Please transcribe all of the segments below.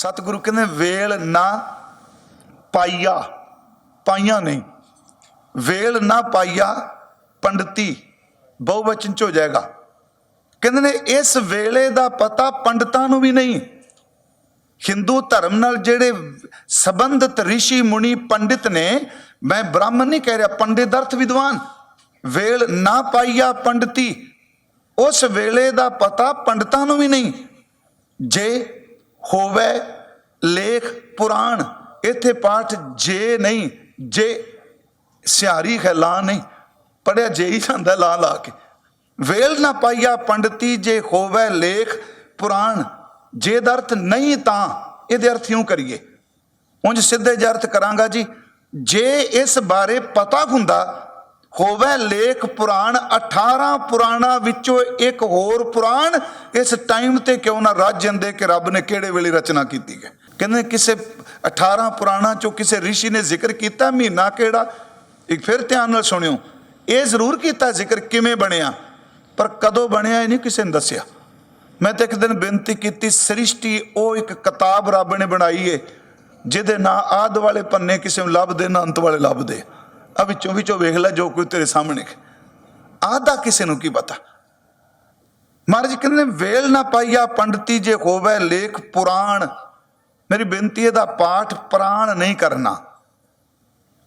ਸਤਿਗੁਰੂ ਕਹਿੰਦੇ, ਵੇਲ ਨਾ ਪਾਈਆ, ਪਾਈਆਂ ਨਹੀਂ। ਵੇਲ ਨਾ ਪਾਈਆ, ਪੰਡਤੀ, ਬਹੁਵਚਨ ਚ ਹੋ ਜਾਏਗਾ। ਕਹਿੰਦੇ ਨੇ, ਇਸ ਵੇਲੇ ਦਾ ਪਤਾ ਪੰਡਤਾਂ ਨੂੰ ਵੀ ਨਹੀਂ। ਹਿੰਦੂ ਧਰਮ ਨਾਲ ਜਿਹੜੇ ਸੰਬੰਧਿਤ ઋષਿ ਮੁਨੀ ਪੰਡਿਤ ਨੇ, ਮੈਂ ਬ੍ਰਾਹਮਣ ਨਹੀਂ ਕਹਿ ਰਿਹਾ, ਪੰਡਿਤ ਅਰਥ ਵਿਦਵਾਨ। ਵੇਲ ਨਾ ਪਾਈਆ ਪੰਡਤੀ, ਉਸ ਵੇਲੇ ਦਾ ਪਤਾ ਪੰਡਤਾਂ ਨੂੰ ਵੀ ਨਹੀਂ। ਜੇ ਹੋਵੇ ਲੇਖ ਪੁਰਾਣ। ਇੱਥੇ ਪਾਠ ਜੇ ਨਹੀਂ, ਜੇ ਸਿਆਰੀ ਹੈ ਲਾ ਨਹੀਂ। ਪੜਿਆ ਜੇ ਹੀ ਜਾਂਦਾ ਲਾ ਲਾ ਕੇ। ਵੇਲ ਨਾ ਪਾਈਆ ਪੰਡਤੀ, ਜੇ ਹੋਵੇ ਲੇਖ ਪੁਰਾਣ। ਜੇ ਦਾ ਅਰਥ ਨਹੀਂ ਤਾਂ ਇਹਦੇ ਅਰਥ ਇਉਂ ਕਰੀਏ। ਉਂਝ ਸਿੱਧੇ ਜਿਹਾ ਅਰਥ ਕਰਾਂਗਾ ਜੀ, ਜੇ ਇਸ ਬਾਰੇ ਪਤਾ ਹੁੰਦਾ ਹੋਵੇ ਲੇਖ ਪੁਰਾਣ 18 ਪੁਰਾਣਾ ਵਿੱਚੋਂ ਇੱਕ ਹੋਰ ਪੁਰਾਣ, ਇਸ ਟਾਈਮ ਤੇ ਕਿਉਂ ਨਾ ਰੱਜ ਜਾਂਦੇ ਕਿ ਰੱਬ ਨੇ ਕਿਹੜੇ ਵੇਲੇ ਰਚਨਾ ਕੀਤੀ ਹੈ? ਕਹਿੰਦੇ ਕਿਸੇ 18 ਪੁਰਾਣਾ ਚੋਂ ਕਿਸੇ ઋષਿ ਨੇ ਜ਼ਿਕਰ ਕੀਤਾ ਮਹੀਨਾ ਕਿਹੜਾ? ਇੱਕ ਫਿਰ ਧਿਆਨ ਨਾਲ ਸੁਣਿਓ, ਇਹ ਜ਼ਰੂਰ ਕੀਤਾ ਜ਼ਿਕਰ ਕਿਵੇਂ ਬਣਿਆ? ਪਰ ਕਦੋਂ ਬਣਿਆ ਇਹ ਨਹੀਂ ਕਿਸੇ ਨੇ ਦੱਸਿਆ। ਮੈਂ ਤਾਂ ਇੱਕ ਦਿਨ ਬੇਨਤੀ ਕੀਤੀ, ਸ੍ਰਿਸ਼ਟੀ ਉਹ ਇੱਕ ਕਿਤਾਬ ਰੱਬ ਨੇ ਬਣਾਈ ਏ, ਜਿਹਦੇ ਨਾਂ ਆਦ ਵਾਲੇ ਪੰਨੇ ਕਿਸੇ ਨੂੰ ਲੱਭਦੇ, ਨਾ ਅੰਤ ਵਾਲੇ ਲੱਭਦੇ। ਆ ਵਿੱਚੋਂ ਵਿੱਚੋਂ ਵੇਖ ਲੈ ਜੋ ਕੋਈ ਤੇਰੇ ਸਾਹਮਣੇ ਆਦਾ ਕਿਸੇ ਨੂੰ ਕੀ ਪਤਾ? ਮਹਾਰਾਜ ਕਹਿੰਦੇ ਨੇ, ਵੇਲ ਨਾ ਪਾਈਆ ਪੰਡਤੀ ਜੇ ਹੋਵੇ ਲੇਖ ਪੁਰਾਣ। ਮੇਰੀ ਬੇਨਤੀ ਇਹਦਾ ਪਾਠ ਪ੍ਰਾਣ ਨਹੀਂ ਕਰਨਾ।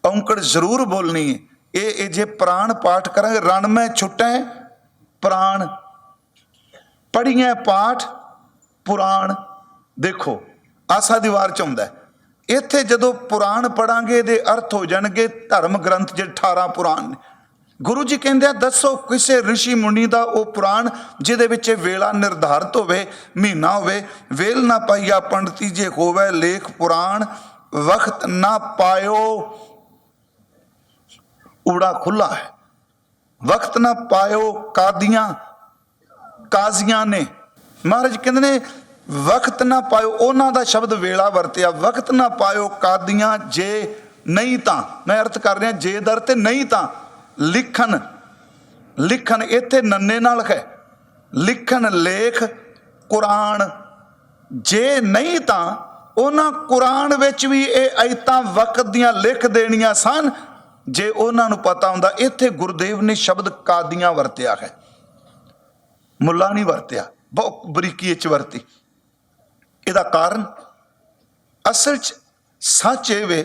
ਔਂਕੜ ਜ਼ਰੂਰ ਬੋਲਣੀ ਹੈ। ਇਹ ਇਹ ਜੇ ਪ੍ਰਾਣ ਪਾਠ ਕਰਾਂਗੇ ਰਣ ਮੈਂ ਛੁੱਟੈ ਪ੍ਰਾਣ। ਪੜੀਆਂ ਪਾਠ ਪੁਰਾਣ। ਦੇਖੋ ਆਸਾ ਦੀਵਾਰ ਚ ਆਉਂਦਾ ਹੈ। ਇੱਥੇ ਜਦੋਂ ਪੁਰਾਣ ਪੜਾਂਗੇ ਦੇ ਅਰਥ ਹੋ ਜਾਣਗੇ, ਧਰਮ ਗ੍ਰੰਥ ਜਿਹੜੇ 18 ਪੁਰਾਣ ਨੇ। ਗੁਰੂ ਜੀ ਕਹਿੰਦੇ ਆ, ਦੱਸੋ ਕਿਸੇ ઋષਿ ਮੁਨੀ ਦਾ ਉਹ ਪੁਰਾਣ ਜਿਹਦੇ ਵਿੱਚ ਵੇਲਾ ਨਿਰਧਾਰਤ ਹੋਵੇ, ਮਹੀਨਾ ਹੋਵੇ, ਵੇਲ ਨਾ ਪਾਈਆ ਪੰਡਤੀ ਜੇ ਹੋਵੇ, ਲੇਖ ਪੁਰਾਣ ਵਕਤ ਨਾ ਪਾਇਓ, ਊੜਾ ਖੁੱਲਾ ਹੈ। ਵਕਤ ਨਾ ਪਾਇਓ ਕਾਦੀਆਂ, ਕਾਜ਼ੀਆਂ ਨੇ। ਮਹਾਰਾਜ ਕਹਿੰਦੇ ਨੇ ਵਕਤ ਨਾ ਪਾਇਓ, ਉਹਨਾਂ ਦਾ ਸ਼ਬਦ ਵੇਲਾ ਵਰਤਿਆ। ਵਕਤ ਨਾ ਪਾਇਓ ਕਾਦੀਆਂ, ਜੇ ਨਹੀਂ ਤਾਂ। ਮੈਂ ਅਰਥ ਕਰ ਰਿਹਾ, ਜੇ ਦਰ ਤੇ ਨਹੀਂ ਤਾਂ। ਲਿਖਣ ਲਿਖਣ ਇੱਥੇ ਨੰਨੇ ਨਾਲ ਹੈ। ਲਿਖਣ ਲੇਖ, ਕੁਰਾਨ, ਜੇ ਨਹੀਂ ਤਾਂ, ਉਹਨਾਂ ਕੁਰਾਨ ਵਿੱਚ ਵੀ ਇਹ ਆਇਤਾਂ ਵਕਤ ਦੀਆਂ ਲਿਖ ਦੇਣੀਆਂ ਸਨ। ਜੇ ਉਹਨਾਂ ਨੂੰ ਪਤਾ ਹੁੰਦਾ, ਇੱਥੇ ਗੁਰਦੇਵ ਨੇ ਸ਼ਬਦ ਕਾਦੀਆਂ ਵਰਤਿਆ ਹੈ। ਮੁੱਲਾ ਨਹੀਂ ਵਰਤਿਆ ਬਹੁਤ ਬਰੀਕੀ ਵਿੱਚ ਵਰਤੀ। ਇਹਦਾ ਕਾਰਨ ਅਸਲ 'ਚ ਸੱਚ ਇਹ ਵੇ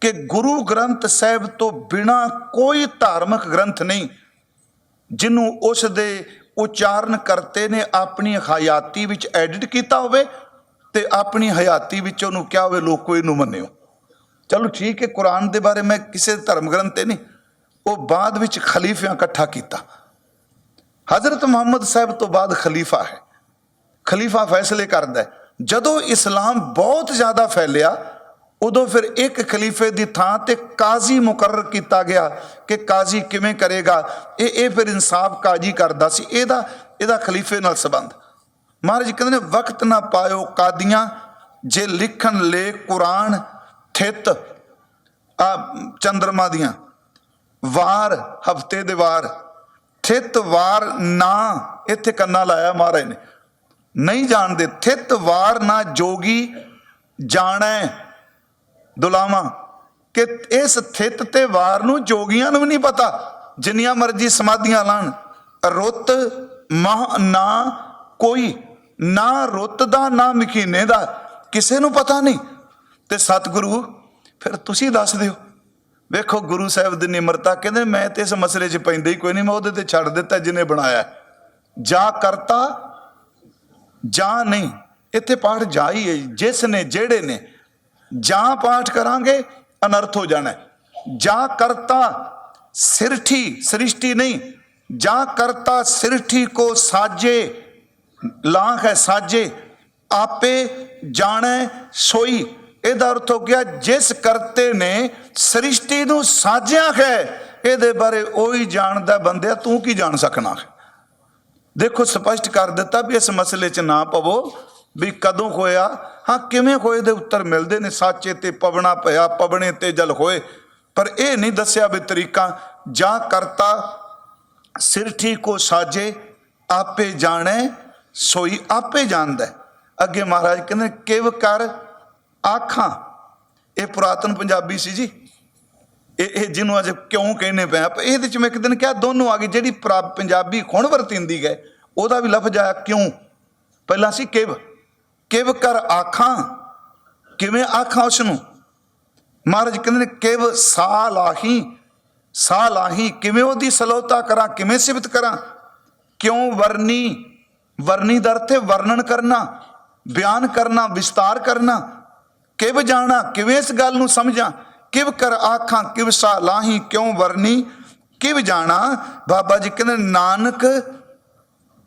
ਕਿ ਗੁਰੂ ਗ੍ਰੰਥ ਸਾਹਿਬ ਤੋਂ ਬਿਨਾ ਕੋਈ ਧਾਰਮਿਕ ਗ੍ਰੰਥ ਨਹੀਂ, ਜਿਹਨੂੰ ਉਸ ਦੇ ਉਚਾਰਨ ਕਰਤੇ ਨੇ, ਆਪਣੀ ਹਯਾਤੀ ਵਿੱਚ ਐਡਿਟ ਕੀਤਾ ਹੋਵੇ ਤੇ ਆਪਣੀ ਹਯਾਤੀ ਵਿੱਚ ਉਹਨੂੰ ਕਿਹਾ ਹੋਵੇ, ਲੋਕੋ, ਇਹਨੂੰ ਮੰਨਿਓ। ਚਲੋ ਠੀਕ ਹੈ, ਕੁਰਾਨ ਦੇ ਬਾਰੇ ਮੈਂ ਕਿਸੇ ਧਰਮ ਗ੍ਰੰਥ ਤੇ ਨਹੀਂ, ਉਹ ਬਾਅਦ ਵਿੱਚ ਖਲੀਫਿਆਂ ਇਕੱਠਾ ਕੀਤਾ। ਹਜ਼ਰਤ ਮੁਹੰਮਦ ਸਾਹਿਬ ਤੋਂ ਬਾਅਦ ਖਲੀਫਾ ਹੈ। ਖਲੀਫਾ ਫੈਸਲੇ ਕਰਦਾ ਹੈ। ਜਦੋਂ ਇਸਲਾਮ ਬਹੁਤ ਜ਼ਿਆਦਾ ਫੈਲਿਆ, ਉਦੋਂ ਫਿਰ ਇੱਕ ਖਲੀਫੇ ਦੀ ਥਾਂ ਤੇ ਕਾਜ਼ੀ ਮੁਕਰਰ ਕੀਤਾ ਗਿਆ ਕਿ ਕਾਜ਼ੀ ਕਿਵੇਂ ਕਰੇਗਾ। ਇਹ ਇਹ ਫਿਰ ਇਨਸਾਫ ਕਾਜ਼ੀ ਕਰਦਾ ਸੀ। ਇਹਦਾ ਇਹਦਾ ਖਲੀਫੇ ਨਾਲ ਸੰਬੰਧ। ਮਹਾਰਾਜ ਕਹਿੰਦੇ ਨੇ, ਵਕਤ ਨਾ ਪਾਇਓ ਕਾਦੀਆਂ, ਜੇ ਲਿਖਣ ਲੈ ਕੁਰਾਨ, ਥਿਤ, ਆ ਚੰਦਰਮਾ ਦੀਆਂ। ਵਾਰ, ਹਫ਼ਤੇ ਦੇ ਵਾਰ। ਥਿਤ, ਵਾਰ ਨਾ, ਇੱਥੇ ਕੰਨਾ ਲਾਇਆ ਮਹਾਰਾਜ ਨੇ। ਨਹੀਂ ਜਾਣਦੇ, ਥਿਤ ਵਾਰ ਨਾ ਜੋਗੀ ਜਾਣੈ। ਦੁਲਾਵਾ, ਕਿ ਇਸ ਥਿਤ ਤੇ ਵਾਰ ਨੂੰ ਜੋਗੀਆਂ ਨੂੰ ਵੀ ਨਹੀਂ ਪਤਾ, ਜਿੰਨੀਆਂ ਮਰਜ਼ੀ ਸਮਾਧੀਆਂ ਲਾਣ। ਰੁੱਤ ਮਾਹ ਨਾ ਕੋਈ, ਨਾ ਰੁੱਤ ਦਾ, ਨਾ ਮਖੀਨੇ ਦਾ, ਕਿਸੇ ਨੂੰ ਪਤਾ ਨਹੀਂ। ਤੇ ਸਤਿਗੁਰੂ, ਫਿਰ ਤੁਸੀਂ ਦੱਸ ਦਿਓ। ਵੇਖੋ, ਗੁਰੂ ਸਾਹਿਬ ਦੀ ਨਿਮਰਤਾ ਕਹਿੰਦੇ, ਮੈਂ ਤੇ ਇਸ ਮਸਲੇ 'ਚ ਪੈਂਦਾ ਹੀ ਕੋਈ ਨਹੀਂ, ਮੈਂ ਉਹਦੇ ਤੇ ਛੱਡ ਦਿੱਤਾ ਜਿਹਨੇ ਬਣਾਇਆ। ਜਾ ਕਰਤਾ ਜਾਂ ਨਹੀਂ, ਇੱਥੇ ਪਾਠ ਜਾ ਹੀ ਹੈ ਜਿਸ ਨੇ ਜਿਹੜੇ ਨੇ, ਜਾਂ ਪਾਠ ਕਰਾਂਗੇ, ਅਨਰਥ ਹੋ ਜਾਣਾ ਜਾਂ ਕਰਤਾ ਸਿਰਠੀ, ਸ੍ਰਿਸ਼ਟੀ ਨਹੀਂ, ਜਾਂ ਕਰਤਾ ਸਿਰਠੀ ਕੋ ਸਾਜੇ, ਲਾਂਖ ਹੈ ਸਾਜੇ, ਆਪੇ ਜਾਣੈ ਸੋਈ। ਇਹਦਾ ਅਰਥ ਹੋ ਗਿਆ, ਜਿਸ ਕਰਤੇ ਨੇ ਸ੍ਰਿਸ਼ਟੀ ਨੂੰ ਸਾਜਿਆ ਹੈ, ਇਹਦੇ ਬਾਰੇ ਉਹੀ ਜਾਣਦਾ ਬੰਦਿਆ ਤੂੰ ਕੀ ਜਾਣ ਸਕਣਾ ਹੈ? ਦੇਖੋ ਸਪਸ਼ਟ ਕਰ ਦਿੱਤਾ ਵੀ ਇਸ ਮਸਲੇ 'ਚ ਨਾ ਪਵੋ, ਵੀ ਕਦੋਂ ਹੋਇਆ? ਹਾਂ, ਕਿਵੇਂ ਹੋਏ ਦੇ ਉੱਤਰ ਮਿਲਦੇ ਨੇ? ਸਾਚੇ ਤੇ ਪਵਣਾ ਪਿਆ, ਪਵਣੇ ਤੇ ਜਲ ਹੋਏ। ਪਰ ਇਹ ਨਹੀਂ ਦੱਸਿਆ ਵੀ ਤਰੀਕਾ, ਜਾਂ ਕਰਤਾ ਸਿਰਠੀ ਕੋ ਸਾਜੇ, ਆਪੇ ਜਾਣੇ, ਸੋਈ ਆਪੇ ਜਾਣਦਾ। ਅੱਗੇ ਮਹਾਰਾਜ ਕਹਿੰਦੇ ਕਿਵ ਕਰ ਆਖਾਂ? ਇਹ ਪੁਰਾਤਨ ਪੰਜਾਬੀ ਸੀ ਜੀ। ਇਹ ਜਿਹਨੂੰ ਅੱਜ ਕਿਉਂ ਕਹਿੰਨੇ ਪਿਆ ਆਪਾਂ ਇਹਦੇ ਚ ਮੈਂ ਇੱਕ ਦਿਨ ਕਿਹਾ, ਦੋਨੋਂ ਆ ਗਈ ਜਿਹੜੀ ਪ੍ਰਾ- ਪੰਜਾਬੀ ਖੁਣ ਵਰਤਿੰਦੀ ਗਏ, ਉਹਦਾ ਵੀ ਲਫ਼ਜ਼ ਆਇਆ ਕਿਉਂ? ਪਹਿਲਾਂ ਸੀ ਕਿਵ। ਕਿਵ ਕਰ ਆਖਾਂ। ਕਿਵੇਂ ਆਖਾਂ ਉਸ ਨੂੰ ਮਹਾਰਾਜ ਕਹਿੰਦੇ ਨੇ, ਕਿਵ ਸਾ ਲਾਹੀ। ਸਾ ਲਾਹੀ। ਕਿਵੇਂ ਉਹਦੀ ਸਲੋਤਾ ਕਰਾਂ? ਕਿਵੇਂ ਸਿਫਤ ਕਰਾਂ? ਕਿਉਂ ਵਰਨੀ? ਵਰਨੀ ਦਰ ਤੇ ਵਰਣਨ ਕਰਨਾ, ਬਿਆਨ ਕਰਨਾ, ਵਿਸਤਾਰ ਕਰਨਾ। ਕਿਵ ਜਾਣਾ? ਕਿਵੇਂ ਇਸ ਗੱਲ ਨੂੰ ਸਮਝਾਂ? ਕਿਵ ਕਰ ਆਖਾਂ, ਕਿਵ ਸਾ ਲਾਹੀ ਕਿਉਂ ਵਰਨੀ? ਕਿਵ ਜਾਣਾ? ਬਾਬਾ ਜੀ ਕਹਿੰਦੇ, ਨਾਨਕ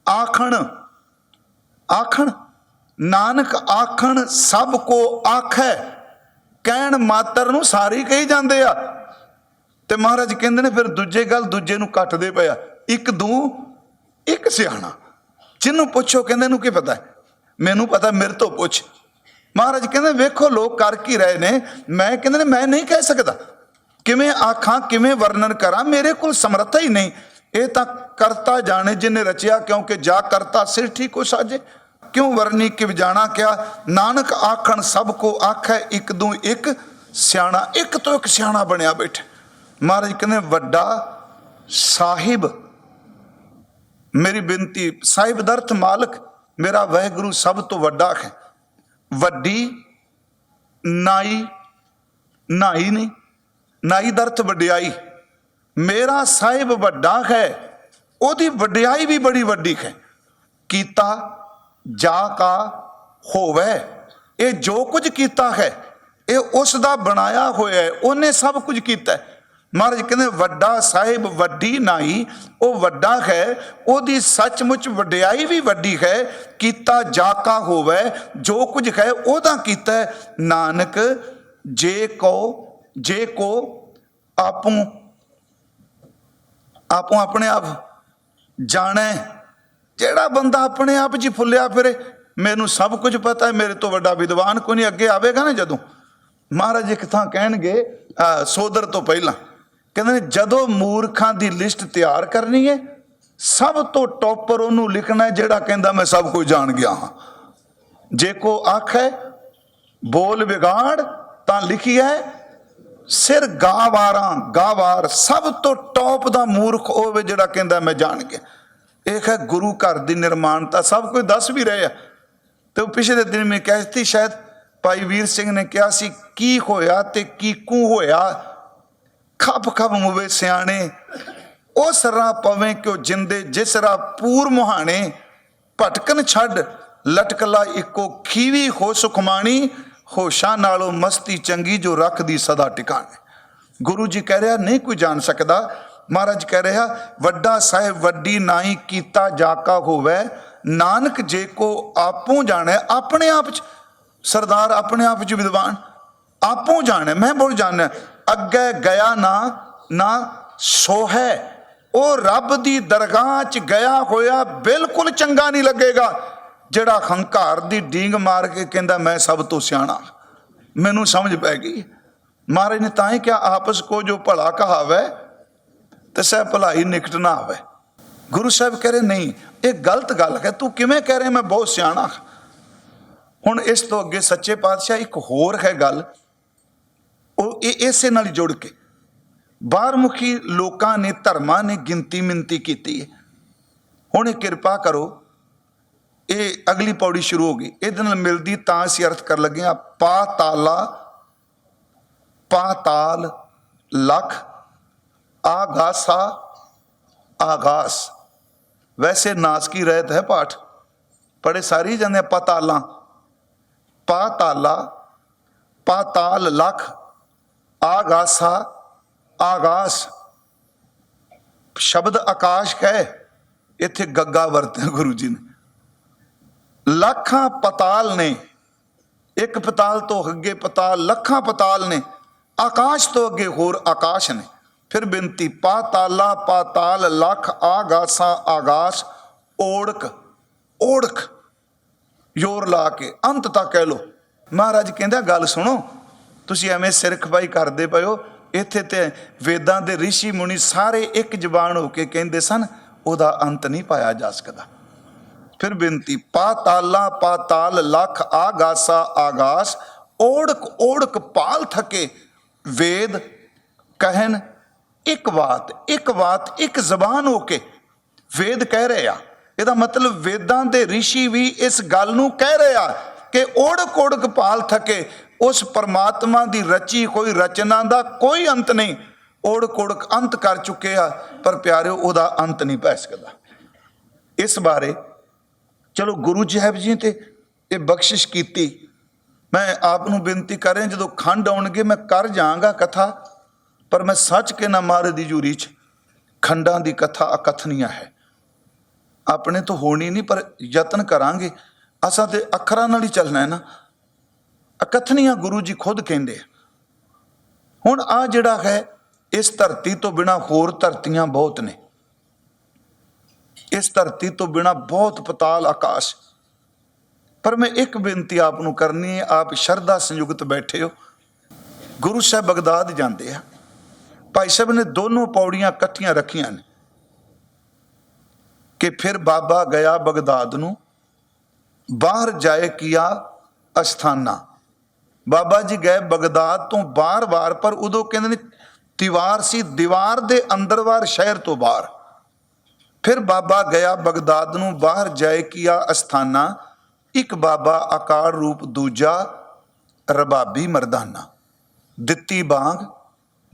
ਆਖਣ ਆਖਣ, ਨਾਨਕ ਆਖਣ ਸਭ ਕੋ ਆਖੈ। ਕਹਿਣ ਮਾਤਰ ਨੂੰ ਸਾਰੇ ਕਹੀ ਜਾਂਦੇ ਆ। ਤੇ ਮਹਾਰਾਜ ਕਹਿੰਦੇ ਨੇ, ਫਿਰ ਦੂਜੇ ਗੱਲ ਦੂਜੇ ਨੂੰ ਕੱਟਦੇ ਪਿਆ ਇੱਕ ਦੂ, ਇੱਕ ਸਿਆਣਾ। ਜਿਹਨੂੰ ਪੁੱਛੋ, ਕਹਿੰਦੇ ਨੂੰ ਕੀ ਪਤਾ? ਮੈਨੂੰ ਪਤਾ, ਮੇਰੇ ਤੋਂ ਪੁੱਛ। ਮਹਾਰਾਜ ਕਹਿੰਦੇ, ਵੇਖੋ ਲੋਕ ਕਰ ਕੀ ਰਹੇ ਨੇ। ਮੈਂ ਕਹਿੰਦੇ ਨੇ, ਮੈਂ ਨਹੀਂ ਕਹਿ ਸਕਦਾ। ਕਿਵੇਂ ਆਖਾਂ, ਕਿਵੇਂ ਵਰਣਨ ਕਰਾਂ, ਮੇਰੇ ਕੋਲ ਸਮਰੱਥਾ ਹੀ ਨਹੀਂ। ਇਹ ਤਾਂ ਕਰਤਾ ਜਾਣੇ ਜਿਨੇ ਰਚਿਆ, ਕਿਉਂਕਿ ਜਾ ਕਰਤਾ ਸਿਰ ਠੀਕ ਹੋ ਸਾਜੇ। ਕਿਉਂ ਵਰਨੀ ਕਿਵ ਜਾਣਾ ਕਿਆ? ਨਾਨਕ ਆਖਣ ਸਭ ਕੋ ਆਖੈ, ਇੱਕ ਦੂ ਇੱਕ, ਸਿਆਣਾ ਇੱਕ ਤੋਂ ਇੱਕ ਸਿਆਣਾ ਬਣਿਆ ਬੈਠਾ। ਮਹਾਰਾਜ ਕਹਿੰਦੇ, ਵੱਡਾ ਸਾਹਿਬ, ਮੇਰੀ ਬੇਨਤੀ, ਸਾਹਿਬ ਦਾ ਮਾਲਕ, ਮੇਰਾ ਵਾਹਿਗੁਰੂ ਸਭ ਤੋਂ ਵੱਡਾ ਹੈ। ਵੱਡੀ ਨਾਈ ਨਾਈ ਨਹੀਂ ਨਾਈ ਦਰਥ ਵਡਿਆਈ। ਮੇਰਾ ਸਾਹਿਬ ਵੱਡਾ ਹੈ, ਉਹਦੀ ਵਡਿਆਈ ਵੀ ਬੜੀ ਵੱਡੀ ਹੈ। ਕੀਤਾ ਜਾ ਕਾ ਹੋਵੇ, ਇਹ ਜੋ ਕੁਝ ਕੀਤਾ ਹੈ, ਇਹ ਉਸ ਦਾ ਬਣਾਇਆ ਹੋਇਆ ਹੈ, ਉਹਨੇ ਸਭ ਕੁਝ ਕੀਤਾ ਹੈ। ਮਹਾਰਾਜ ਕਹਿੰਦੇ ਵੱਡਾ ਸਾਹਿਬ ਵੱਡੀ ਨਾਈ, ਉਹ ਵੱਡਾ ਹੈ, ਉਹਦੀ ਸੱਚਮੁੱਚ ਵਡਿਆਈ ਵੀ ਵੱਡੀ ਹੈ, ਕੀਤਾ ਜਾਕਾ ਹੋਵੇ, ਜੋ ਕੁਝ ਹੈ ਉਹਦਾ ਕੀਤਾ ਨਾਨਕ, ਜੇ ਕੋ ਜੇ ਕੋ ਆਪੂ, ਆਪੋ ਆਪਣੇ ਆਪ ਜਾਣੈ, ਜਿਹੜਾ ਬੰਦਾ ਆਪਣੇ ਆਪ 'ਚ ਫੁੱਲਿਆ ਫਿਰੇ, ਮੈਨੂੰ ਸਭ ਕੁਝ ਪਤਾ ਹੈ, ਮੇਰੇ ਤੋਂ ਵੱਡਾ ਵਿਦਵਾਨ ਕੋਈ ਨਹੀਂ, ਅੱਗੇ ਆਵੇਗਾ ਨਾ ਜਦੋਂ। ਮਹਾਰਾਜ ਇੱਕ ਥਾਂ ਕਹਿਣਗੇ ਸੋਦਰ ਤੋਂ ਪਹਿਲਾਂ। ਕਹਿੰਦੇ ਨੇ, ਜਦੋਂ ਮੂਰਖਾਂ ਦੀ ਲਿਸਟ ਤਿਆਰ ਕਰਨੀ ਹੈ, ਸਭ ਤੋਂ ਟੌਪਰ ਉਹਨੂੰ ਲਿਖਣਾ ਜਿਹੜਾ ਕਹਿੰਦਾ ਮੈਂ ਸਭ ਕੁਝ ਜਾਣ ਗਿਆ ਹਾਂ। ਜੇ ਕੋ ਹੈ ਬੋਲ ਵਿਗਾੜ, ਤਾਂ ਲਿਖੀ ਹੈ, ਸਿਰ ਗਾਵਾਰਾਂ ਗਾਵਾਰ ਸਭ ਤੋਂ ਟੌਪ ਦਾ ਮੂਰਖ ਹੋਵੇ ਜਿਹੜਾ ਕਹਿੰਦਾ ਮੈਂ ਜਾਣ ਗਿਆ। ਇਹ ਹੈ ਗੁਰੂ ਘਰ ਦੀ ਨਿਰਮਾਣਤਾ, ਸਭ ਕੁਝ ਦੱਸ ਵੀ ਰਹੇ ਆ। ਤੇ ਉਹ ਪਿਛਲੇ ਦਿਨ ਮੈਂ ਕਹਿ ਦਿੱਤੀ, ਸ਼ਾਇਦ ਭਾਈ ਵੀਰ ਸਿੰਘ ਨੇ ਕਿਹਾ ਸੀ, ਕੀ ਹੋਇਆ ਤੇ ਕੀ ਕੂ ਹੋਇਆ? ਖਪ ਖਪ ਮੁਵੇ ਸਿਆਣੇ। ਉਸ ਰਾਹ ਪਵੇਂ ਕਿਉ ਜਿੰਦੇ, ਜਿਸ ਰਾਹ ਪੂਰ ਮੁਹਾਣੇ। ਭਟਕਨ ਛੱਡ ਲਟਕਲਾ ਇੱਕੋ ਖੀਵੀ, ਹੋ ਸੁਖਮਾਣੀ। ਹੋਸ਼ਾਂ ਨਾਲੋਂ ਮਸਤੀ ਚੰਗੀ ਜੋ ਰੱਖਦੀ ਸਦਾ ਟਿਕਾਣੇ। ਗੁਰੂ ਜੀ ਕਹਿ ਰਿਹਾ, ਨਹੀਂ ਕੋਈ ਜਾਣ ਸਕਦਾ। ਮਹਾਰਾਜ ਕਹਿ ਰਿਹਾ, ਵੱਡਾ ਸਾਹਿਬ, ਵੱਡੀ ਨਾਈ ਕੀਤਾ ਜਾਕਾ ਹੋਵੇ। ਨਾਨਕ ਜੇ ਕੋ ਆਪੋਂ ਜਾਣੈ, ਆਪਣੇ ਆਪ ਚ ਸਰਦਾਰ ਆਪਣੇ ਆਪ ਚ ਵਿਦਵਾਨ। ਆਪੋਂ ਜਾਣੈ, ਮੈਂ ਬੋਲ ਜਾਣੈ। ਅੱਗੇ ਗਿਆ ਨਾ ਨਾ ਸੋ ਉਹ ਰੱਬ ਦੀ ਦਰਗਾਹ ਚ ਗਿਆ ਹੋਇਆ ਬਿਲਕੁਲ ਚੰਗਾ ਨਹੀਂ ਲੱਗੇਗਾ। ਜਿਹੜਾ ਹੰਕਾਰ ਦੀ ਡੀਂਗ ਮਾਰ ਕੇ ਕਹਿੰਦਾ, ਮੈਂ ਸਭ ਤੋਂ ਸਿਆਣਾ। ਮੈਨੂੰ ਸਮਝ ਪੈ ਗਈ। ਮਹਾਰਾਜ ਨੇ ਤਾਂ ਹੀ ਕਿਹਾ, ਆਪਸ ਕੋ ਜੋ ਭਲਾ ਕਹਾਵੇ, ਤੇ ਸਹਿ ਭਲਾਈ ਨਿਕਟ ਨਾ ਆਵੇ। ਗੁਰੂ ਸਾਹਿਬ ਕਹ ਰਹੇ, ਨਹੀਂ, ਇਹ ਗਲਤ ਗੱਲ ਹੈ। ਤੂੰ ਕਿਵੇਂ ਕਹਿ ਰਿਹਾ, ਮੈਂ ਬਹੁਤ ਸਿਆਣਾ ਹੁਣ ਇਸ ਤੋਂ ਅੱਗੇ ਸੱਚੇ ਪਾਤਸ਼ਾਹ ਇੱਕ ਹੋਰ ਹੈ ਗੱਲ। ਉਹ ਇਹ ਇਸੇ ਨਾਲ ਹੀ ਜੁੜ ਕੇ। ਬਾਹਰਮੁਖੀ ਲੋਕਾਂ ਨੇ ਧਰਮਾਂ ਨੇ ਗਿਣਤੀ ਮਿੰਤੀ ਕੀਤੀ ਹੈ। ਹੁਣ ਇਹ ਕਿਰਪਾ ਕਰੋ, ਇਹ ਅਗਲੀ ਪੌੜੀ ਸ਼ੁਰੂ ਹੋ ਗਈ। ਇਹਦੇ ਨਾਲ ਮਿਲਦੀ ਤਾਂ ਅਸੀਂ ਅਰਥ ਕਰਨ ਲੱਗੇ ਆ ਪਾਤਾਲਾ ਪਾਤਾਲ ਲਖ, ਆਗਾਸਾ, ਆਗਾਸ। ਵੈਸੇ ਨਾਸ ਕੀ ਰਹਿਤ ਹੈ ਪਾਠ। ਪੜੇ ਸਾਰੇ ਜਾਂਦੇ ਆ ਪਾਤਾਲਾਂ ਪਾਤਾਲਾ ਪਾਤਾਲ ਲਖ ਆਗਾਸਾ, ਆਗਾਸ। ਸ਼ਬਦ ਆਕਾਸ਼ ਹੈ ਇੱਥੇ ਗੱਗਾ ਵਰਤਿਆ ਗੁਰੂ ਜੀ ਨੇ। ਲੱਖਾਂ ਪਤਾਲ ਨੇ, ਇੱਕ ਪਤਾਲ ਤੋਂ ਅੱਗੇ ਪਤਾਲ, ਲੱਖਾਂ ਪਤਾਲ ਨੇ, ਆਕਾਸ਼ ਤੋਂ ਅੱਗੇ ਹੋਰ ਆਕਾਸ਼ ਨੇ। ਫਿਰ ਬੇਨਤੀ, ਪਾਤਾਲਾ, ਪਾਤਾਲ, ਲੱਖ, ਆਗਾਸਾਂ, ਆਗਾਸ, ਓੜਕ ਓੜਕ ਜ਼ੋਰ ਲਾ ਕੇ, ਅੰਤ ਤੱਕ ਕਹਿ ਲੋ ਮਹਾਰਾਜ ਕਹਿੰਦਾ, ਗੱਲ ਸੁਣੋ। ਤੁਸੀਂ ਐਵੇਂ ਸਿਰ ਖਪਾਈ ਕਰਦੇ ਪਇਓ ਇੱਥੇ ਤੇ ਵੇਦਾਂ ਦੇ ઋષਿ ਮੁਨੀ ਸਾਰੇ ਇੱਕ ਜ਼ਬਾਨ ਹੋ ਕੇ ਕਹਿੰਦੇ ਸਨ ਉਹਦਾ ਅੰਤ ਨਹੀਂ ਪਾਇਆ ਜਾ ਸਕਦਾ ਫਿਰ ਬੇਨਤੀ ਪਾਤਾਲਾ ਪਾਤਾਲ ਲਖ ਆਗਾਸਾ ਆਗਾਸ ਓੜਕ ਓੜਕ ਪਾਲ ਥਕੇ ਵੇਦ ਕਹਿਨ ਇੱਕ ਬਾਤ ਇੱਕ ਬਾਤ ਇੱਕ ਜ਼ਬਾਨ ਹੋ ਕੇ ਵੇਦ ਕਹਿ ਰਹੇ ਆ ਇਹਦਾ ਮਤਲਬ ਵੇਦਾਂ ਦੇ ઋષਿ ਵੀ ਇਸ ਗੱਲ ਨੂੰ ਕਹਿ ਰਹੇ ਆ ਕਿ ਓੜਕ ਓੜਕ ਪਾਲ ਥਕੇ ਉਸ ਪਰਮਾਤਮਾ ਦੀ ਰਚੀ ਕੋਈ ਰਚਨਾ ਦਾ ਕੋਈ ਅੰਤ ਨਹੀਂ। ਓੜਕ ਓੜਕ ਅੰਤ ਕਰ ਚੁੱਕੇ ਆ, ਪਰ ਪਿਆਰਿਓ, ਉਹਦਾ ਅੰਤ ਨਹੀਂ ਪੈ ਸਕਦਾ। ਇਸ ਬਾਰੇ, ਚਲੋ ਗੁਰੂ ਸਾਹਿਬ ਜੀ ਤੇ ਇਹ ਬਖਸ਼ਿਸ਼ ਕੀਤੀ। ਮੈਂ ਆਪ ਨੂੰ ਬੇਨਤੀ ਕਰ ਰਿਹਾ, ਜਦੋਂ ਖੰਡ ਆਉਣਗੇ, ਮੈਂ ਕਰ ਜਾਵਾਂਗਾ ਕਥਾ, ਪਰ ਮੈਂ ਸੱਚ ਕੇ ਨਾ ਮਾਰੇ ਦੀ ਜੂਰੀ ਚ, ਖੰਡਾਂ ਦੀ ਕਥਾ ਅਕਥਨੀਆ ਹੈ। ਆਪਣੇ ਤੋਂ ਹੋਣੀ ਨਹੀਂ, ਪਰ ਯਤਨ ਕਰਾਂਗੇ। ਅਸਾਂ ਤੇ ਅੱਖਰਾਂ ਨਾਲ ਹੀ ਚੱਲਣਾ ਹੈ ਨਾ। ਅਕਥਨੀਆਂ ਗੁਰੂ ਜੀ ਖੁਦ ਕਹਿੰਦੇ ਹੁਣ ਆ ਜਿਹੜਾ ਹੈ, ਇਸ ਧਰਤੀ ਤੋਂ ਬਿਨਾ ਹੋਰ ਧਰਤੀਆਂ ਬਹੁਤ ਨੇ। ਇਸ ਧਰਤੀ ਤੋਂ ਬਿਨਾ ਬਹੁਤ ਪਤਾਲ ਆਕਾਸ਼। ਪਰ ਮੈਂ ਇੱਕ ਬੇਨਤੀ ਆਪ ਨੂੰ ਕਰਨੀ ਹੈ, ਆਪ ਸ਼ਰਧਾ ਸੰਯੁਕਤ ਬੈਠੇ ਹੋ। ਗੁਰੂ ਸਾਹਿਬ ਬਗਦਾਦ ਜਾਂਦੇ ਆ। ਭਾਈ ਸਾਹਿਬ ਨੇ ਦੋਨੋਂ ਪੌੜੀਆਂ ਇਕੱਠੀਆਂ ਰੱਖੀਆਂ ਨੇ ਕਿ ਫਿਰ ਬਾਬਾ ਗਿਆ ਬਗਦਾਦ ਨੂੰ, ਬਾਹਰ ਜਾਏ ਕੀਆ ਅਸਥਾਨਾ। ਬਾਬਾ ਜੀ ਗਏ ਬਗਦਾਦ ਤੋਂ ਬਾਰ-ਬਾਰ ਪਰ ਉਦੋਂ ਕਹਿੰਦੇ ਨੇ ਦੀਵਾਰ ਸੀ, ਦੀਵਾਰ ਦੇ ਅੰਦਰਵਾਰ ਸ਼ਹਿਰ ਤੋਂ ਬਾਹਰ। ਫਿਰ ਬਾਬਾ ਗਿਆ ਬਗਦਾਦ ਨੂੰ, ਬਾਹਰ ਜਾਏ ਕੀਆ ਅਸਥਾਨਾ, ਇੱਕ ਬਾਬਾ ਆਕਾਰ ਰੂਪ, ਦੂਜਾ ਰਬਾਬੀ ਮਰਦਾਨਾ। ਦਿੱਤੀ ਬਾਗ,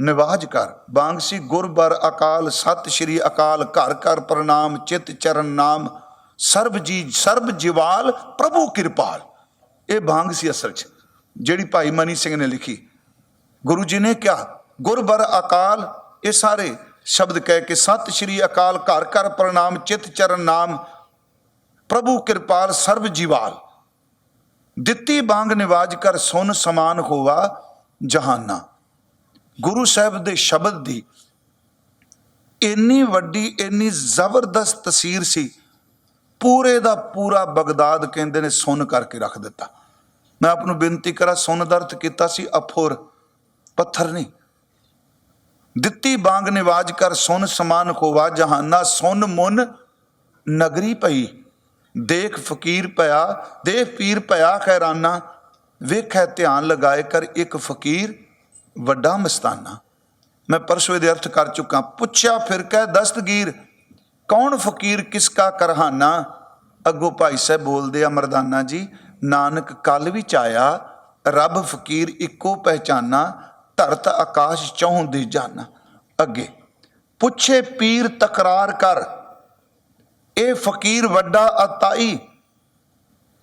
ਨਿਵਾਜ ਕਰ। ਬਾਗ ਸੀ ਗੁਰਬਰ ਅਕਾਲ, ਸਤ ਸ਼੍ਰੀ ਅਕਾਲ, ਘਰ ਘਰ ਪ੍ਰਣਾਮ, ਚਿਤ ਚਰਨ ਨਾਮ, ਸਰਬ ਜੀ, ਸਰਬ ਜਿਵਾਲ, ਪ੍ਰਭੂ ਕਿਰਪਾਲ। ਇਹ ਬਾਗ ਸੀ ਅਸਲ 'ਚ। ਜਿਹੜੀ ਭਾਈ ਮਨੀ ਸਿੰਘ ਨੇ ਲਿਖੀ, ਗੁਰੂ ਜੀ ਨੇ ਕਿਹਾ ਗੁਰਬਰ ਅਕਾਲ। ਇਹ ਸਾਰੇ ਸ਼ਬਦ ਕਹਿ ਕੇ ਸਤਿ ਸ਼੍ਰੀ ਅਕਾਲ, ਘਰ ਘਰ ਪ੍ਰਣਾਮ, ਚਿਤ ਚਰਨ ਨਾਮ, ਪ੍ਰਭੂ ਕਿਰਪਾਲ ਸਰਬ ਜੀਵਾਲ। ਦਿੱਤੀ ਬਾਂਗ ਨਿਵਾਜ ਕਰ ਸੁਨ ਸਮਾਨ ਹੋਵਾ ਜਹਾਨਾ। ਗੁਰੂ ਸਾਹਿਬ ਦੇ ਸ਼ਬਦ ਦੀ ਇੰਨੀ ਵੱਡੀ, ਇੰਨੀ ਜ਼ਬਰਦਸਤ ਤਸਵੀਰ ਸੀ, ਪੂਰੇ ਦਾ ਪੂਰਾ ਬਗਦਾਦ ਕਹਿੰਦੇ ਨੇ ਸੁਣ ਕਰਕੇ ਰੱਖ ਦਿੱਤਾ। ਮੈਂ ਆਪ ਨੂੰ ਬੇਨਤੀ ਕਰਾਂ ਸੁਣ ਦਾ ਕੀਤਾ ਸੀ ਅਫੋਰ, ਪੱਥਰ ਨਹੀਂ। ਦਿੱਤੀ ਬਾਂਗ ਨਿਵਾਜ ਕਰ, ਸੁਨ ਸਮਾਨ ਹੋਵਾ ਜਹਾਨਾ, ਸੁਨ ਮੁਨ ਨਗਰੀ ਪਈ ਦੇਖ ਫਕੀਰ ਪਿਆ ਦੇਖ ਪੀਰ ਪਿਆ ਖੈਰਾਨਾ, ਵੇਖੈ ਧਿਆਨ ਲਗਾਏ ਕਰ ਇੱਕ ਫਕੀਰ, ਵੱਡਾ ਮਸਤਾਨਾ। ਮੈਂ ਪਰਸੋਂ ਦੇ ਅਰਥ ਕਰ ਚੁੱਕਾ, ਪੁੱਛਿਆ ਫਿਰ ਕਹਿ, ਦਸਤਗੀਰ, ਕੌਣ ਫਕੀਰ ਕਿਸ ਕਾ ਕਰਹਾਨਾ? ਅੱਗੋਂ ਭਾਈ ਸਾਹਿਬ ਬੋਲਦੇ ਆ, ਮਰਦਾਨਾ ਜੀ ਨਾਨਕ ਕੱਲ ਵਿੱਚ ਆਇਆ ਰੱਬ ਫਕੀਰ ਇੱਕੋ ਪਹਿਚਾਨਾ, ਧਰਤ ਆਕਾਸ਼ ਚੌਂ ਦੀ ਜਾਨਾ। ਅੱਗੇ, ਪੁੱਛੇ ਪੀਰ ਤਕਰਾਰ ਕਰ, ਇਹ ਫਕੀਰ ਵੱਡਾ ਅਤਾਈ,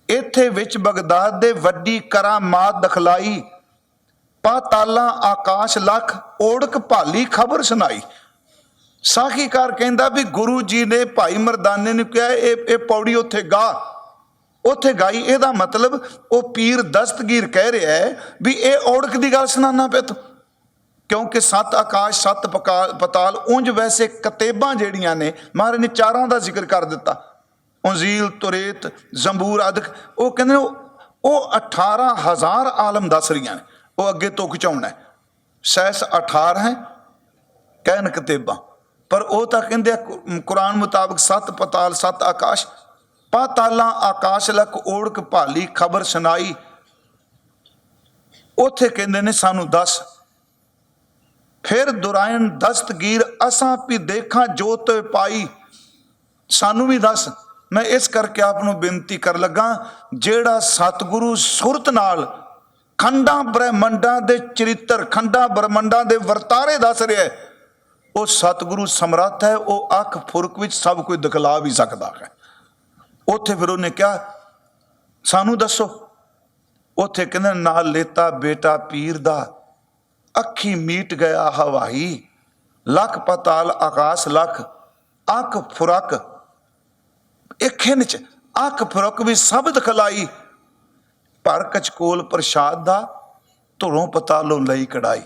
ਇੱਥੇ ਵਿੱਚ ਬਗਦਾਦ ਦੇ ਵੱਡੀ ਕਰਾਮਾਤ ਦਖਲਾਈ ਪਾਤਾਲਾਂ ਆਕਾਸ਼ ਲਖ, ਓੜਕ ਭਾਲੀ ਖਬਰ ਸੁਣਾਈ। ਸਾਖੀਕਾਰ ਕਹਿੰਦਾ ਵੀ ਗੁਰੂ ਜੀ ਨੇ ਭਾਈ ਮਰਦਾਨੇ ਨੂੰ ਕਿਹਾ, ਇਹ ਇਹ ਪੌੜੀ ਉੱਥੇ ਗਾ। ਉੱਥੇ ਗਾਈ। ਇਹਦਾ ਮਤਲਬ ਉਹ ਪੀਰ ਦਸਤਗੀਰ ਕਹਿ ਰਿਹਾ ਹੈ ਵੀ ਇਹ ਔੜਕ ਦੀ ਗੱਲ ਸੁਣਾਉਣਾ ਪਿਆ ਤੂੰ ਕਿਉਂਕਿ ਸੱਤ ਆਕਾਸ਼, ਸੱਤ ਪਕਾ- ਪਤਾਲ, ਉਂਝ ਵੈਸੇ ਕਤੇਬਾਂ ਜਿਹੜੀਆਂ ਨੇ, ਮਹਾਰਾਜ ਨੇ ਚਾਰਾਂ ਦਾ ਜ਼ਿਕਰ ਕਰ ਦਿੱਤਾ। ਉਨਜ਼ੀਲ, ਤੁਰੇਤ, ਜ਼ੰਬੂਰ ਆਦਿਕ, ਉਹ ਕਹਿੰਦੇ ਨੇ, ਉਹ- ਉਹ 18000 ਆਲਮ ਦੱਸ ਰਹੀਆਂ ਨੇ। ਉਹ ਅੱਗੇ ਤੋਂ ਖਿਚਾਉਣਾ ਸੈਸ 18 ਹੈ, ਕਹਿਣ ਕਤੇਬਾਂ। ਪਰ ਉਹ ਤਾਂ ਕਹਿੰਦੇ ਆ ਕੁਰਾਨ ਮੁਤਾਬਕ ਸੱਤ ਪਤਾਲ, ਸੱਤ ਆਕਾਸ਼ ਪਾਤਾਲਾਂ ਆਕਾਸ਼ ਲਕ ਓੜਕ ਭਾਲੀ ਖਬਰ ਸੁਣਾਈ। ਉਥੇ ਕਹਿੰਦੇ ਨੇ, ਸਾਨੂੰ ਦੱਸ। ਫਿਰ ਦੁਰਾਇਣ ਦਸਤਗੀਰ, ਅਸਾਂ ਵੀ ਦੇਖਾਂ ਜੋਤ ਪਾਈ। ਸਾਨੂੰ ਵੀ ਦੱਸ। ਮੈਂ ਇਸ ਕਰਕੇ ਆਪ ਨੂੰ ਬੇਨਤੀ ਕਰ ਲੱਗਾ, ਜਿਹੜਾ ਸਤਿਗੁਰੂ ਸੁਰਤ ਨਾਲ ਖੰਡਾਂ ਬ੍ਰਹਮੰਡਾਂ ਦੇ ਚਰਿੱਤਰ, ਖੰਡਾਂ ਬ੍ਰਹਮੰਡਾਂ ਦੇ ਵਰਤਾਰੇ ਦੱਸ ਰਿਹਾ ਹੈ, ਉਹ ਸਤਿਗੁਰੂ ਸਮਰੱਥ ਹੈ, ਉਹ ਅੱਖ ਫੁਰਕ ਵਿੱਚ ਸਭ ਕੁਝ ਦਿਖਲਾ ਵੀ ਸਕਦਾ ਹੈ। ਉੱਥੇ ਫਿਰ ਉਹਨੇ ਕਿਹਾ, ਸਾਨੂੰ ਦੱਸੋ। ਉੱਥੇ ਕਹਿੰਦੇ, ਨਾਲ ਲੇਤਾ ਬੇਟਾ ਪੀਰ ਦਾ, ਅੱਖੀ ਮੀਟ ਗਿਆ ਹਵਾਈ, ਲੱਖ ਪਤਾਲ, ਆਕਾਸ਼ ਲੱਖ, ਅੱਖ ਫੁਰਕ ਇਖਿਨ ਚ ਅੱਖ ਫੁਰਕ ਵੀ ਸਬਦ ਖਲਾਈ ਪਰ ਕਚਕੋਲ ਪ੍ਰਸ਼ਾਦ ਦਾ, ਧੁਰੋਂ ਪਤਾਲੋਂ ਲਈ ਕੜਾਈ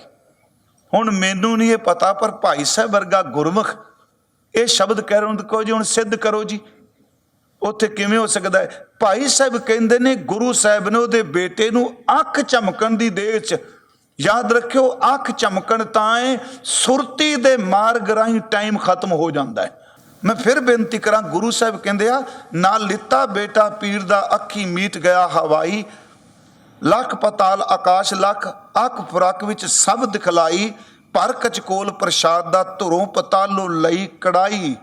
ਹੁਣ ਮੈਨੂੰ ਨਹੀਂ ਇਹ ਪਤਾ, ਪਰ ਭਾਈ ਸਾਹਿਬ ਵਰਗਾ ਗੁਰਮੁਖ, ਇਹ ਸ਼ਬਦ ਕਹਿ ਰਹੇ ਹੋ ਕਹੋ ਜੀ ਹੁਣ ਸਿੱਧ ਕਰੋ ਜੀ। ਉੱਥੇ ਕਿਵੇਂ ਹੋ ਸਕਦਾ ਹੈ? ਭਾਈ ਸਾਹਿਬ ਕਹਿੰਦੇ ਨੇ, ਗੁਰੂ ਸਾਹਿਬ ਨੇ ਉਹਦੇ ਬੇਟੇ ਨੂੰ ਅੱਖ ਚਮਕਣ ਦੀ ਦੇਹ 'ਚ, ਯਾਦ ਰੱਖਿਓ, ਅੱਖ ਚਮਕਣ ਤਾਂ ਹੈ ਸੁਰਤੀ ਦੇ ਮਾਰਗ ਰਾਹੀਂ ਟਾਈਮ ਖਤਮ ਹੋ ਜਾਂਦਾ ਹੈ। ਮੈਂ ਫਿਰ ਬੇਨਤੀ ਕਰਾਂ, ਗੁਰੂ ਸਾਹਿਬ ਕਹਿੰਦੇ ਆ, ਨਾ ਲਿੱਤਾ ਬੇਟਾ ਪੀਰ ਦਾ ਅੱਖੀ ਮੀਟ ਗਿਆ ਹਵਾਈ, ਲੱਖ ਪਤਾਲ ਆਕਾਸ਼, ਲੱਖ ਅੱਖ ਫ਼ਰਕ ਵਿੱਚ ਸਭ ਦਿਖਲਾਈ ਪਰ ਕਚਕੋਲ ਪ੍ਰਸ਼ਾਦ ਦਾ ਧੁਰੋਂ ਪਤਾਲੋ ਲਈ ਕੜਾਈ।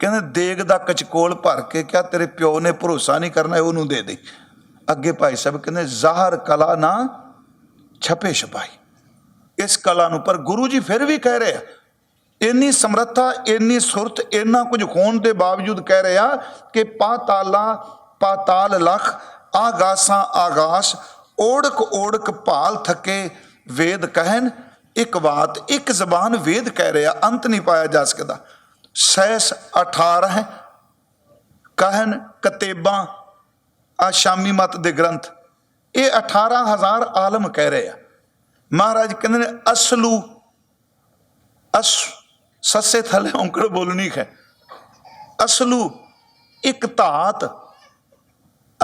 ਕਹਿੰਦੇ ਦੇਗ ਦਾ ਕਚਕੋਲ ਭਰ ਕੇ ਕਿਹਾ, ਤੇਰੇ ਪਿਓ ਨੇ ਭਰੋਸਾ ਨਹੀਂ ਕਰਨਾ ਉਹਨੂੰ ਦੇ ਦੇ। ਅੱਗੇ ਭਾਈ ਸਾਹਿਬ ਕਹਿੰਦੇ, ਜ਼ਾਹਰ ਕਲਾ ਨਾ ਛਪੇ ਛਪਾਈ। ਇਸ ਕਲਾ ਨੂੰ ਪਰ ਗੁਰੂ ਜੀ ਫਿਰ ਵੀ ਕਹਿ ਰਹੇ ਆ, ਇੰਨੀ ਸਮਰੱਥਾ, ਇੰਨੀ ਸੁਰਤ, ਇੰਨਾ ਕੁਝ ਹੋਣ ਦੇ ਬਾਵਜੂਦ ਕਹਿ ਰਹੇ ਆ ਕਿ ਪਾਤਾਲਾ ਪਾਤਾਲ ਲਖ, ਆਗਾਸਾਂ ਆਗਾਸ, ਓੜਕ ਓੜਕ ਭਾਲ ਥਕੇ ਵੇਦ ਕਹਿਣ, ਇੱਕ ਬਾਤ, ਇੱਕ ਜ਼ਬਾਨ ਵੇਦ ਕਹਿ ਰਿਹਾ ਅੰਤ ਨਹੀਂ ਪਾਇਆ ਜਾ ਸਕਦਾ। ਸੈਸ 18 ਕਹਿਨ ਕਤੇਬਾਂ ਆ ਸ਼ਾਮੀ ਮਤ ਦੇ ਗ੍ਰੰਥ। ਇਹ 18000 ਆਲਮ ਕਹਿ ਰਹੇ ਆ। ਮਹਾਰਾਜ ਕਹਿੰਦੇ ਨੇ, ਅਸਲੂ, ਅਸ, ਸੱਸੇ ਥਲੇ ਔਂਕੜ ਬੋਲਣੀ ਹੈ। ਅਸਲੂ, ਇੱਕ ਧਾਤ,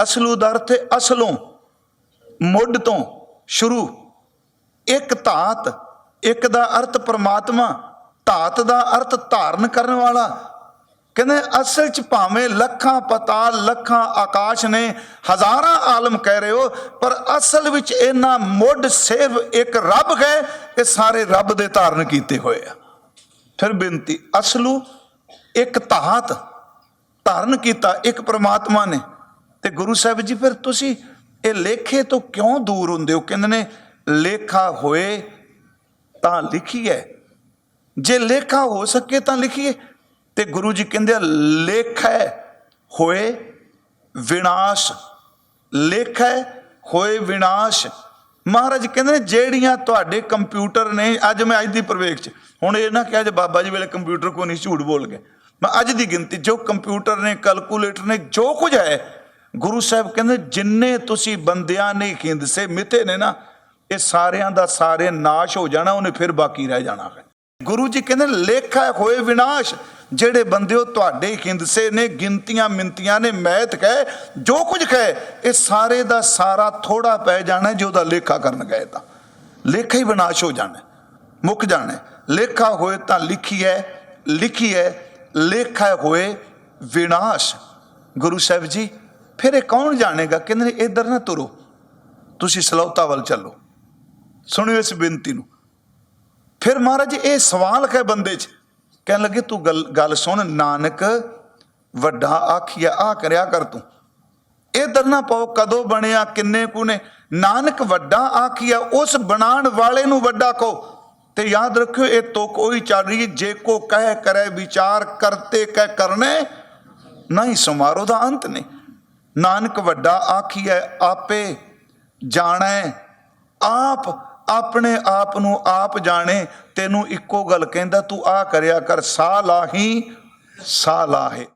ਅਸਲੂ ਦਾ ਅਰਥ ਅਸਲੋਂ, ਮੁੱਢ ਤੋਂ ਸ਼ੁਰੂ। ਇੱਕ ਧਾਤ, ਇੱਕ ਦਾ ਅਰਥ ਪ੍ਰਮਾਤਮਾ। ਧਾਤ ਦਾ ਅਰਥ ਧਾਰਨ ਕਰਨ ਵਾਲਾ। ਕਹਿੰਦੇ, ਅਸਲ ਚ ਭਾਵੇਂ ਲੱਖਾਂ ਪਤਾਲ ਲੱਖਾਂ ਆਕਾਸ਼ ਨੇ ਹਜ਼ਾਰਾਂ ਆਲਮ ਕਹਿ ਰਹੇ ਹੋ, ਪਰ ਅਸਲ ਵਿੱਚ ਇਹਨਾਂ ਮੁੱਢ ਸਿਰਫ ਇੱਕ ਰੱਬ ਹੈ, ਇਹ ਸਾਰੇ ਰੱਬ ਦੇ ਧਾਰਨ ਕੀਤੇ ਹੋਏ ਆ। ਫਿਰ ਬੇਨਤੀ, ਅਸਲੂ ਇੱਕ ਧਾਤ ਧਾਰਨ ਕੀਤਾ ਇੱਕ ਪ੍ਰਮਾਤਮਾ ਨੇ। ਤੇ ਗੁਰੂ ਸਾਹਿਬ ਜੀ, ਫਿਰ ਤੁਸੀਂ ਇਹ ਲੇਖੇ ਤੋਂ ਕਿਉਂ ਦੂਰ ਹੁੰਦੇ ਹੋ? ਕਹਿੰਦੇ ਨੇ, ਲੇਖਾ ਹੋਏ ਤਾਂ ਲਿਖੀ ਹੈ ਜੇ ਲੇਖਾ ਹੋ ਸਕੇ ਤਾਂ ਲਿਖੀਏ। ਤੇ ਗੁਰੂ ਜੀ ਕਹਿੰਦੇ ਆ, ਲੇਖੈ ਹੋਏ ਵਿਨਾਸ਼। ਲੇਖੈ ਹੋਏ ਵਿਨਾਸ਼। ਮਹਾਰਾਜ ਕਹਿੰਦੇ ਨੇ ਜਿਹੜੀਆਂ ਤੁਹਾਡੇ ਕੰਪਿਊਟਰ ਨੇ ਅੱਜ ਮੈਂ ਅੱਜ ਦੀ ਪ੍ਰਵੇਖ ਚ ਹੁਣ ਇਹ ਨਾ ਕਿਹਾ ਜੇ ਬਾਬਾ ਜੀ ਵੇਲੇ ਕੰਪਿਊਟਰ ਕੋ ਨਹੀਂ ਝੂਠ ਬੋਲ ਗਏ। ਮੈਂ ਅੱਜ ਦੀ ਗਿਣਤੀ ਜੋ ਕੰਪਿਊਟਰ ਨੇ ਕੈਲਕੂਲੇਟਰ ਨੇ ਜੋ ਕੁਝ ਹੈ ਗੁਰੂ ਸਾਹਿਬ ਕਹਿੰਦੇ ਜਿੰਨੇ ਤੁਸੀਂ ਬੰਦਿਆਂ ਨੇ ਹਿੰਦਸੇ ਮਿੱਥੇ ਨੇ ਨਾ ਇਹ ਸਾਰਿਆਂ ਦਾ ਸਾਰੇ ਨਾਸ਼ ਹੋ ਜਾਣਾ ਉਹਨੇ ਫਿਰ ਬਾਕੀ ਰਹਿ ਜਾਣਾ ਹੈ। ਗੁਰੂ ਜੀ ਕਹਿੰਦੇ ਲੇਖਾ ਹੋਏ ਵਿਨਾਸ਼, ਜਿਹੜੇ ਬੰਦਿਓ ਤੁਹਾਡੇ ਹਿੰਦਸੇ ਨੇ, ਗਿਣਤੀਆਂ ਮਿੰਤੀਆਂ ਨੇ ਮੈਤ ਕਹੇ, ਜੋ ਕੁਝ ਕਹੇ, ਇਹ ਸਾਰੇ ਦਾ ਸਾਰਾ ਥੋੜਾ ਪੈ ਜਾਣਾ, ਜੇ ਉਹਦਾ ਲੇਖਾ ਕਰਨ ਗਏ ਤਾਂ। ਲੇਖਾ ਹੀ ਵਿਨਾਸ਼ ਹੋ ਜਾਣਾ, ਮੁੱਕ ਜਾਣਾ। ਲੇਖਾ ਹੋਏ ਤਾਂ ਲਿਖੀ ਹੈ ਲਿਖੀ ਹੈ, ਲੇਖਾ ਹੋਏ ਵਿਨਾਸ਼। ਗੁਰੂ ਸਾਹਿਬ ਜੀ, ਫਿਰ ਇਹ ਕੌਣ ਜਾਣੇਗਾ? ਕਹਿੰਦੇ ਨੇ, ਇਧਰ ਨਾ ਤੁਰੋ। ਤੁਸੀਂ ਸਲੌਤਾ ਵੱਲ ਚੱਲੋ। ਸੁਣਿਓ ਇਸ ਬੇਨਤੀ ਨੂੰ। ਫਿਰ ਮਹਾਰਾਜ ਇਹ ਸਵਾਲ ਹੈ ਬੰਦੇ 'ਚ। ਕਹਿਣ ਲੱਗੇ, ਤੂੰ ਗੱਲ ਗੱਲ ਸੁਣ, ਨਾਨਕ, ਵੱਡਾ ਆਖਿਆ ਆ ਕਰਿਆ ਕਰ ਤੂੰ। ਇਹ ਦਰਨਾ ਪਾਓ, ਕਦੋਂ ਬਣਿਆ, ਕਿੰਨੇ ਕੁ ਨੇ। ਨਾਨਕ ਵੱਡਾ ਆਖਿਆ ਉਸ ਬਣਾਉਣ ਵਾਲੇ ਨੂੰ ਵੱਡਾ ਕਹੋ। ਤੇ ਯਾਦ ਰੱਖਿਓ, ਇਹ ਤੋ ਕੋਈ ਚੱਲ ਰਹੀ ਜੇ ਕੋ ਕਹਿ, ਕਰੇ, ਵਿਚਾਰ ਕਰਤੇ, ਕਹਿ, ਕਰਨੇ ਨਹੀਂ ਸਮਾਰੋ ਦਾ ਅੰਤ ਨਹੀਂ ਨਾਨਕ ਵੱਡਾ ਆਖੀਐ, ਆਪੇ ਜਾਣੈ, ਆਪ ਆਪਣੇ ਆਪ ਨੂੰ ਆਪ ਜਾਣੇ, ਤੈਨੂੰ ਇੱਕੋ ਗੱਲ ਕਹਿੰਦਾ, ਤੂੰ ਆ ਕਰਿਆ ਕਰ, ਸਾਹ ਲਾਹੀ, ਸਾਹ ਲਾਹੇ।